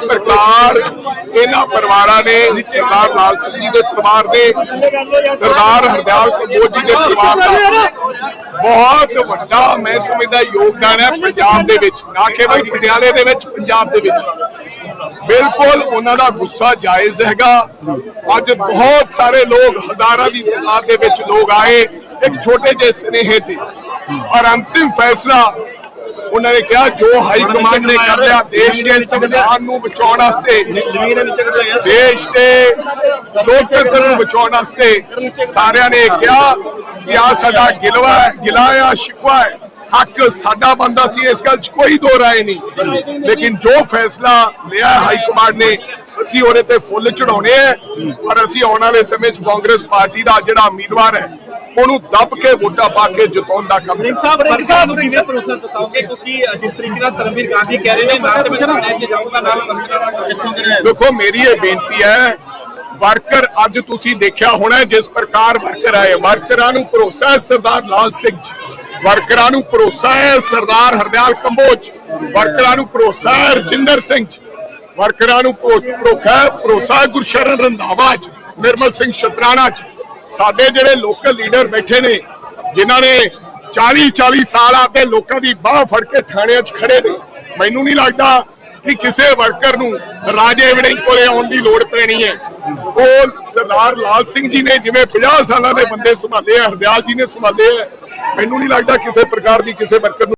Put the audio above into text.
ਸਰਕਾਰ, ਇਹਨਾਂ ਪਰਿਵਾਰਾਂ ਨੇ, ਸਰਦਾਰ ਲਾਲ ਸਿੰਘ ਜੀ ਦੇ ਪਰਿਵਾਰ ਦੇ ਸਰਦਾਰ ਹਰਦਿਆਲ ਕੰਬੋਜ ਜੀ ਦੇ ਪਰਿਵਾਰ ਦਾ ਬਹੁਤ ਵੱਡਾ, ਮੈਂ ਸਮਝਦਾ, ਯੋਗਦਾਨ ਹੈ ਪੰਜਾਬ ਦੇ ਵਿੱਚ। ਨਾ ਕੇਵਲ ਪਟਿਆਲੇ ਦੇ ਵਿੱਚ, ਪੰਜਾਬ ਦੇ ਵਿੱਚ। ਬਿਲਕੁਲ ਉਹਨਾਂ ਦਾ ਗੁੱਸਾ ਜਾਇਜ਼ ਹੈਗਾ। ਅੱਜ ਬਹੁਤ ਸਾਰੇ ਲੋਕ ਹਜ਼ਾਰਾਂ ਦੀ ਤਾਦਾਦ ਦੇ ਵਿੱਚ ਲੋਕ ਆਏ, ਇੱਕ ਛੋਟੇ ਜਿਹੇ ਸਨੇਹੇ ਤੇ। ਔਰ ਅੰਤਿਮ ਫੈਸਲਾ ਉਹਨਾਂ ਨੇ ਕਿਹਾ ਜੋ ਹਾਈ ਕਮਾਂਡ ਨੇ ਕਰ ਲਿਆ ਦੇਸ਼ ਦੇ ਸੰਵਿਧਾਨ ਨੂੰ ਬਚਾਉਣ ਵਾਸਤੇ ਦੇਸ਼ ਦੇ ਲੋਕਤੰਤਰ ਨੂੰ ਬਚਾਉਣ ਵਾਸਤੇ ਸਾਰਿਆਂ ਨੇ ਕਿਹਾ ਕਿ ਆ ਸਾਡਾ ਗਿਲਵਾ ਹੈ ਗਿਲਾ ਆ ਸ਼ਿਕਵਾ ਹੈ। ਹੱਕ ਸਾਡਾ ਬੰਦਾ ਸੀ ਇਸ ਗੱਲ 'ਚ ਕੋਈ ਦੋ ਰਾਏ ਨਹੀਂ। ਲੇਕਿਨ ਜੋ ਫੈਸਲਾ ਲਿਆ ਹਾਈ ਕਮਾਂਡ ਨੇ ਅਸੀਂ ਉਹਦੇ ਤੇ ਫੁੱਲ ਚੜਾਉਣੇ ਆ ਔਰ ਅਸੀਂ ਆਉਣ ਵਾਲੇ ਸਮੇਂ 'ਚ ਕਾਂਗਰਸ ਪਾਰਟੀ ਦਾ ਜਿਹੜਾ ਉਮੀਦਵਾਰ ਹੈ ਉਹਨੂੰ ਦੱਬ ਕੇ ਵੋਟਾਂ ਪਾ ਕੇ ਜਿਤਾਉਣ ਦਾ ਕੰਮ ਸਿੰਘ ਸਾਹਿਬ ਪਰਿਵਾਰ ਨੂੰ ਕਿਵੇਂ ਭਰੋਸਾ ਜਤਾਓਗੇ? ਕਿਉਂਕਿ ਜਿਸ ਤਰੀਕੇ ਨਾਲ ਧਰਮਵੀਰ ਗਾਂਧੀ ਕਹਿ ਰਹੇ ਨੇ ਨਾ ਤੇ ਮੈਂ ਲੈ ਕੇ ਜਾਊਂਗਾ ਨਾਲ ਮੰਤਰੀ ਦੇਖੋ ਮੇਰੀ ਇਹ ਬੇਨਤੀ ਹੈ ਵਰਕਰ ਅੱਜ ਤੁਸੀਂ ਦੇਖਿਆ ਹੋਣਾ ਜਿਸ ਪ੍ਰਕਾਰ ਵਰਕਰ ਆਏ। ਵਰਕਰਾਂ ਨੂੰ ਭਰੋਸਾ ਹੈ ਸਰਦਾਰ ਲਾਲ ਸਿੰਘ ਜੀ। ਵਰਕਰਾਂ ਨੂੰ ਭਰੋਸਾ ਹੈ ਸਰਦਾਰ ਹਰਦਿਆਲ ਕੰਬੋਜ ਵਰਕਰਾਂ ਨੂੰ ਭਰੋਸਾ ਹੈ ਰਜਿੰਦਰ ਸਿੰਘ ਜੀ। ਵਰਕਰਾਂ ਨੂੰ ਭਰੋ- ਭਰੋਸਾ ਹੈ ਭਰੋਸਾ ਹੈ ਗੁਰਸ਼ਰਨ ਰੰਧਾਵਾ ਜੀ ਨਿਰਮਲ ਸਿੰਘ ਸ਼ਤਰਾਣਾ ਜੀ। ਸਾਡੇ ਜਿਹੜੇ ਲੋਕਲ ਲੀਡਰ ਬੈਠੇ ਨੇ, ਜਿਨ੍ਹਾਂ ਨੇ 40 40 ਸਾਲ ਆਪਦੇ ਲੋਕਾਂ ਦੀ ਬਾਹ ਫੜ ਕੇ ਥਾਣਿਆਂ 'ਚ ਖੜੇ ਨੇ, ਮੈਨੂੰ ਨਹੀਂ ਲੱਗਦਾ ਕਿ ਕਿਸੇ ਵਰਕਰ ਨੂੰ ਰਾਜੇ ਵੜਿੰਗ ਕੋਲੇ ਆਉਣ ਦੀ ਲੋੜ ਪੈਣੀ ਹੈ। ਉਹ ਸਰਦਾਰ ਲਾਲ ਸਿੰਘ ਜੀ ਨੇ ਜਿਵੇਂ 50 ਸਾਲਾਂ ਦੇ ਬੰਦੇ ਸੰਭਾਲੇ ਆ, ਹਰਦਿਆਲ ਜੀ ਨੇ ਸੰਭਾਲੇ ਆ, ਮੈਨੂੰ ਨਹੀਂ ਲੱਗਦਾ ਕਿਸੇ ਪ੍ਰਕਾਰ ਦੀ ਕਿਸੇ ਵਰਕਰ ਨੂੰ